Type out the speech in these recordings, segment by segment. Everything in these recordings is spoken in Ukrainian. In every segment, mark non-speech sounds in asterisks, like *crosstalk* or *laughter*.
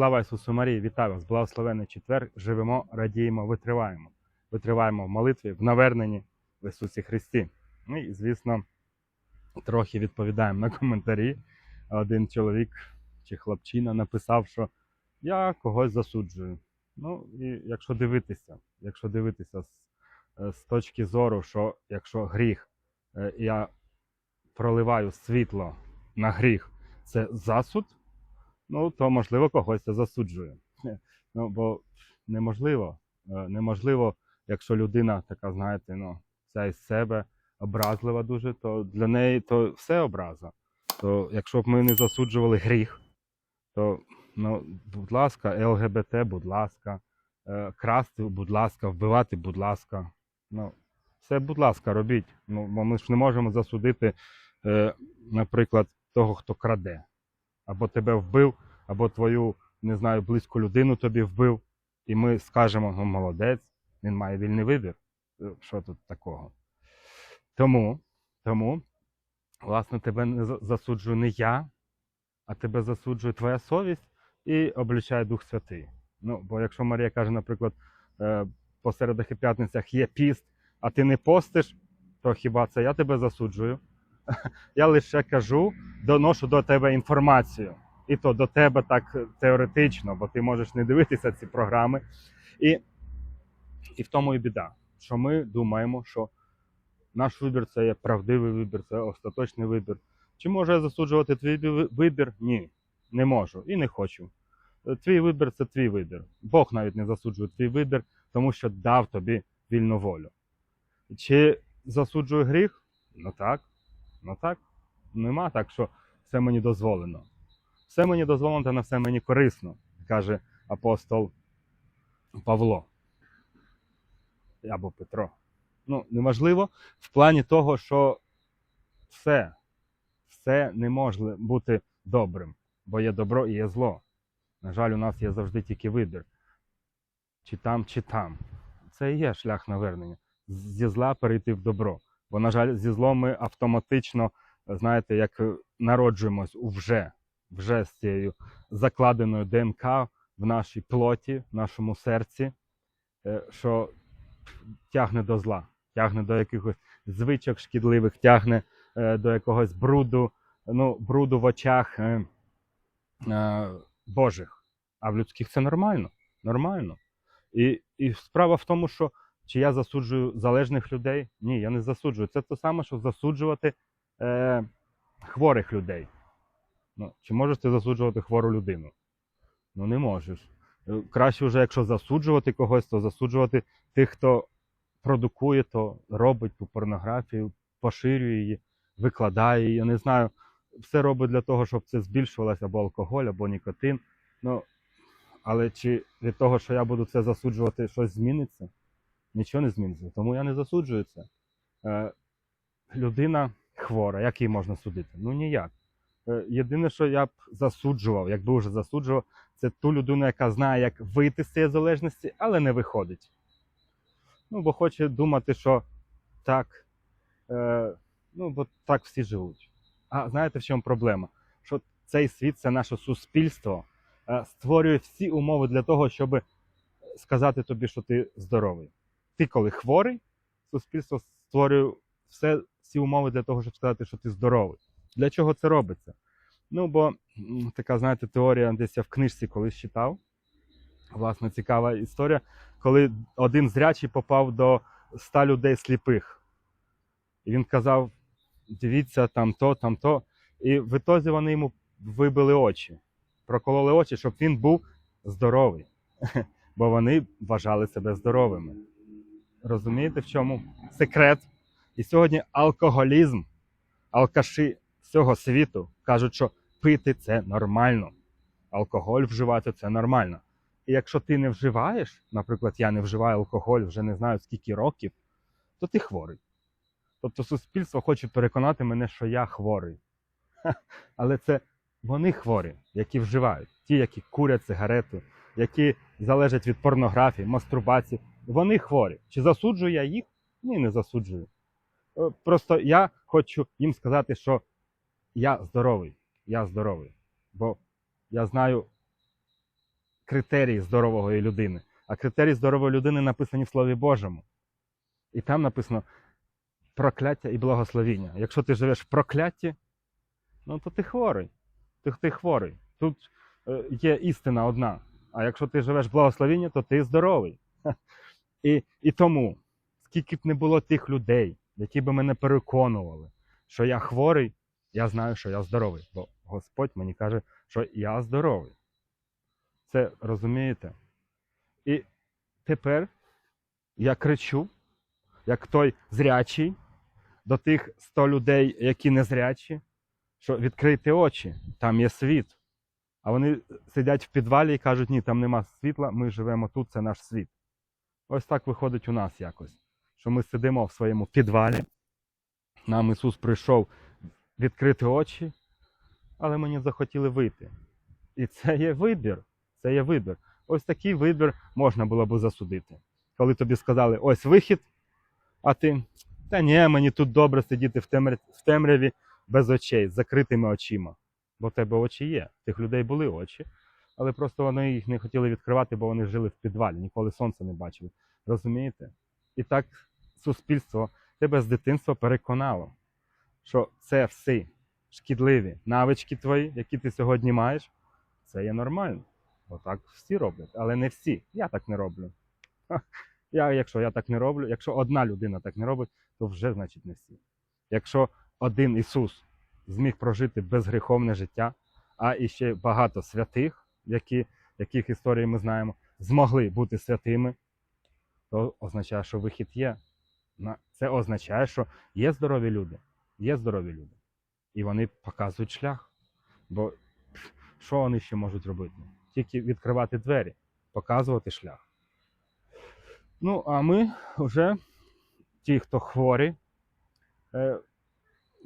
Слава Ісусу Марії, вітаю вас! Благословенний четвер. Живемо, радіємо, витриваємо. Витриваємо в молитві, в наверненні в Ісусі Христі. Ну і, звісно, трохи відповідаємо на коментарі. Один чоловік чи хлопчина написав, що я когось засуджую. Ну, і якщо дивитися, якщо дивитися з, е, з точки зору, що якщо гріх, е, я проливаю світло на гріх, це засуд, ну то можливо когось це засуджує. *laughs* Ну, бо неможливо, е, неможливо, якщо людина така, знаєте, ну, вся із себе образлива дуже, то для неї то все образа. То якщо б ми не засуджували гріх, то, ну, будь ласка, ЛГБТ, будь ласка, е, красти, будь ласка, вбивати, будь ласка. Ну, все, будь ласка, робіть. Ну, ми ж не можемо засудити, е, наприклад, того, хто краде. Або тебе вбив, або твою, не знаю, близьку людину тобі вбив. І ми скажемо, ну, молодець, він має вільний вибір. Е, Що тут такого? Тому, тому, власне, тебе не засуджую не я, а тебе засуджує твоя совість і облічає Дух Святий. Ну, бо якщо Марія каже, наприклад, е, по середах і п'ятницях є піст, а ти не постиш, то хіба це я тебе засуджую? *laughs* Я лише кажу, доношу до тебе інформацію. І то до тебе так теоретично, бо ти можеш не дивитися ці програми. І, і в тому і біда, що ми думаємо, що наш вибір це є правдивий вибір, це остаточний вибір. Чи можу я засуджувати твій вибір? Ні, не можу і не хочу. Твій вибір це твій вибір. Бог навіть не засуджує твій вибір, тому що дав тобі вільну волю. Чи засуджує гріх? Ну так. Ну так. Нема так, що все мені дозволено. Все мені дозволено, та на все мені корисно, каже апостол Павло або Петро. Ну, неважливо в плані того, що все, все не може бути добрим, бо є добро і є зло. На жаль, у нас є завжди тільки вибір. Чи там, чи там. Це і є шлях навернення. Зі зла перейти в добро. Бо, на жаль, зі злом ми автоматично, знаєте, як народжуємось вже, вже з цією закладеною ДНК в нашій плоті, в нашому серці, е, що тягне до зла, тягне до якихось звичок шкідливих, тягне е, до якогось бруду, ну, бруду в очах е, Божих. А в людських це нормально. Нормально. І, і справа в тому, що чи я засуджую залежних людей? Ні, я не засуджую. Це те саме, що засуджувати е, хворих людей. Ну, чи можеш ти засуджувати хвору людину? Ну не можеш. Е, Краще вже, якщо засуджувати когось, то засуджувати тих, хто продукує, то робить ту порнографію, поширює її, викладає її. Я не знаю, все робить для того, щоб це збільшувалося або алкоголь, або нікотин. Ну, але чи від того, що я буду це засуджувати, щось зміниться? Нічого не зміниться. Тому я не засуджую це. Е, людина хвора, як її можна судити? Ну ніяк. Е, єдине, що я б засуджував, якби вже засуджував, це ту людину, яка знає, як вийти з цієї залежності, але не виходить. Ну, бо хоче думати, що так, е, ну, бо так всі живуть. А знаєте, в чому проблема? Що цей світ, це наше суспільство, е, створює всі умови для того, щоб сказати тобі, що ти здоровий. Ти, коли хворий, суспільство створює все, всі умови для того, щоб сказати, що ти здоровий. Для чого це робиться? Ну, бо така, знаєте, теорія десь я в книжці колись читав. Власне, цікава історія, коли один зрячий попав до ста людей сліпих. І він казав: дивіться, там то, там то. І в ітозі вони йому вибили очі, прокололи очі, щоб він був здоровий. *laughs* Бо вони вважали себе здоровими. Розумієте, в чому секрет? І сьогодні алкоголізм, алкаші всього світу кажуть, що пити це нормально. Алкоголь вживати це нормально. І якщо ти не вживаєш, наприклад, я не вживаю алкоголь вже не знаю скільки років, то ти хворий. Тобто суспільство хоче переконати мене, що я хворий. Але це вони хворі, які вживають, ті, які курять сигарети, які залежать від порнографії, мастурбації. Вони хворі. Чи засуджую я їх? Ні, не засуджую. Е, Просто я хочу їм сказати, що я здоровий. Я здоровий. Бо я знаю критерії здорової людини. А критерії здорової людини написані в Слові Божому. І там написано прокляття і благословіння. Якщо ти живеш в прокляті, ну то ти хворий. Ти, ти хворий. Тут е, є істина одна. А якщо ти живеш в благословенні, то ти здоровий. І, і тому, скільки б не було тих людей, які би мене переконували, що я хворий, я знаю, що я здоровий. Бо Господь мені каже, що я здоровий. Це розумієте? І тепер я кричу, як той зрячий, до тих 100 людей, які не зрячі, що відкрийте очі, там є світ. А вони сидять в підвалі і кажуть, ні, там нема світла, ми живемо тут, це наш світ. Ось так виходить у нас якось. Що ми сидимо в своєму підвалі. Нам Ісус прийшов відкрити очі, але мені захотіли вийти. І це є вибір. Це є вибір. Ось такий вибір можна було би засудити. Коли тобі сказали, ось вихід, а ти, та ні, мені тут добре сидіти в темряві, в темряві без очей, з закритими очима. Бо в тебе очі є. Тих людей були очі, але просто вони їх не хотіли відкривати, бо вони жили в підвалі, ніколи сонця не бачили. Розумієте? І так суспільство тебе з дитинства переконало, що це всі шкідливі навички твої, які ти сьогодні маєш, це є нормально. Бо так всі роблять, але не всі. Я так не роблю. Я, якщо я так не роблю, якщо одна людина так не робить, то вже значить не всі. Якщо один Ісус зміг прожити безгріховне життя, а і ще багато святих, які, яких історії ми знаємо, змогли бути святими, то означає, що вихід є. Це означає, що є здорові люди, є здорові люди. І вони показують шлях. Бо що вони ще можуть робити? Тільки відкривати двері, показувати шлях. Ну, а ми вже, ті, хто хворі, е,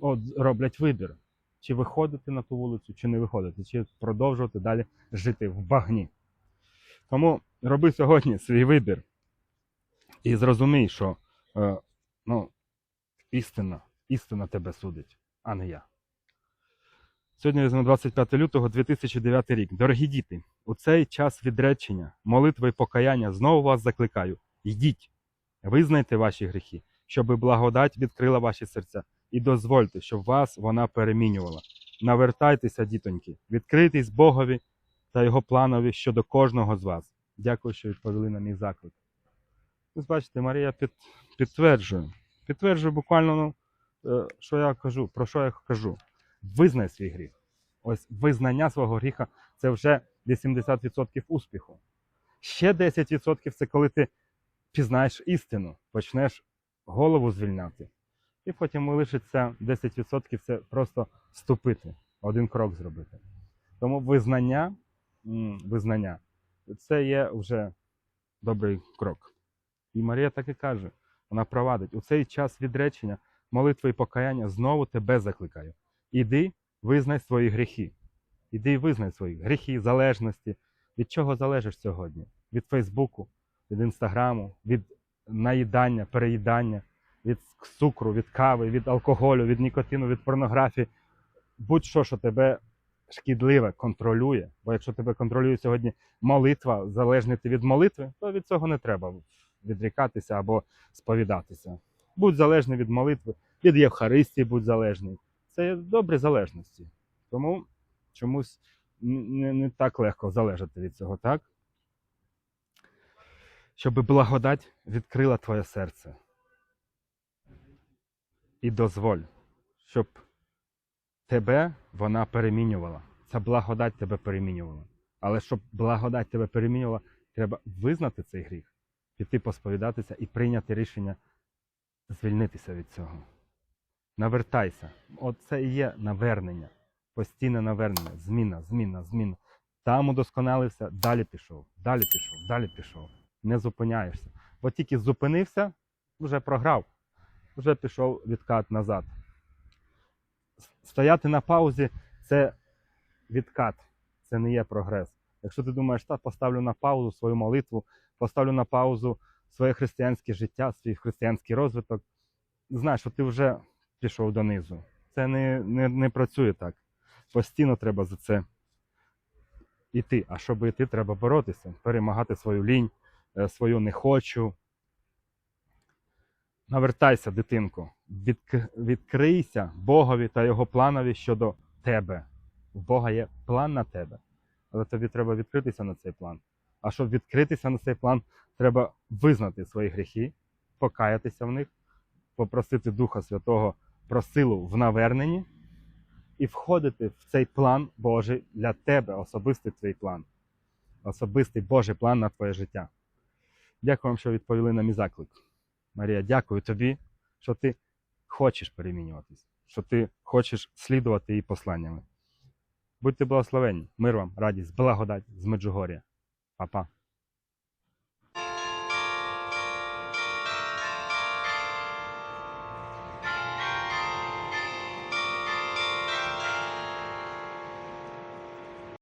от, роблять вибір, чи виходити на ту вулицю, чи не виходити, чи продовжувати далі жити в багні. Тому роби сьогодні свій вибір і зрозумій, що е, ну, істина, істина тебе судить, а не я. Сьогодні візьмемо 25 лютого 2009 рік. Дорогі діти, у цей час відречення, молитви і покаяння знову вас закликаю. Йдіть, визнайте ваші гріхи, щоби благодать відкрила ваші серця, і дозвольте, щоб вас вона перемінювала. Навертайтеся, дітоньки, відкрийтесь Богові та його планові щодо кожного з вас. Дякую, що відповіли на мій заклик. Ось бачите, Марія під, підтверджує. Підтверджує буквально, ну, е, що я кажу, про що я кажу. Визнай свій гріх. Ось визнання свого гріха це вже 80% успіху. Ще 10% це коли ти пізнаєш істину, почнеш голову звільняти. І потім лишиться 10% це просто вступити, один крок зробити. Тому визнання, визнання це є вже добрий крок. І Марія так і каже: вона провадить у цей час відречення, молитви і покаяння знову тебе закликаю. Іди, визнай свої гріхи. Іди і визнай свої гріхи, залежності. Від чого залежиш сьогодні? Від Фейсбуку, від Інстаграму, від наїдання, переїдання, від цукру, від кави, від алкоголю, від нікотину, від порнографії. Будь-що, що тебе шкідливе контролює. Бо якщо тебе контролює сьогодні молитва, залежний ти від молитви, то від цього не треба відрікатися або сповідатися. Будь залежний від молитви, від Євхаристії будь залежний. Це добрі залежності. Тому чомусь не, не так легко залежати від цього, так? Щоб благодать відкрила твоє серце. І дозволь, щоб тебе вона перемінювала. Ця благодать тебе перемінювала. Але щоб благодать тебе перемінювала, треба визнати цей гріх, піти посповідатися і прийняти рішення звільнитися від цього. Навертайся. Оце і є навернення. Постійне навернення. Зміна, зміна, зміна. Там удосконалився, далі пішов, далі пішов, далі пішов. Не зупиняєшся. Бо тільки зупинився, вже програв, вже пішов відкат назад. Стояти на паузі це відкат, це не є прогрес. Якщо ти думаєш, так, поставлю на паузу свою молитву, поставлю на паузу своє християнське життя, свій християнський розвиток, знаєш, що ти вже пішов донизу. Це не, не, не працює так. Постійно треба за це іти. А щоб іти, треба боротися, перемагати свою лінь, е, свою не хочу. Навертайся, дитинку, відк- відкрийся Богові та його планові щодо тебе. У Бога є план на тебе, але тобі треба відкритися на цей план. А щоб відкритися на цей план, треба визнати свої гріхи, покаятися в них, попросити Духа Святого про силу в наверненні і входити в цей план Божий для тебе, особистий твій план, особистий Божий план на твоє життя. Дякую вам, що відповіли на мій заклик. Марія, дякую тобі, що ти хочеш перемінюватись, що ти хочеш слідувати її посланнями. Будьте благословенні, мир вам, радість, благодать з Меджугор'я. Па-па.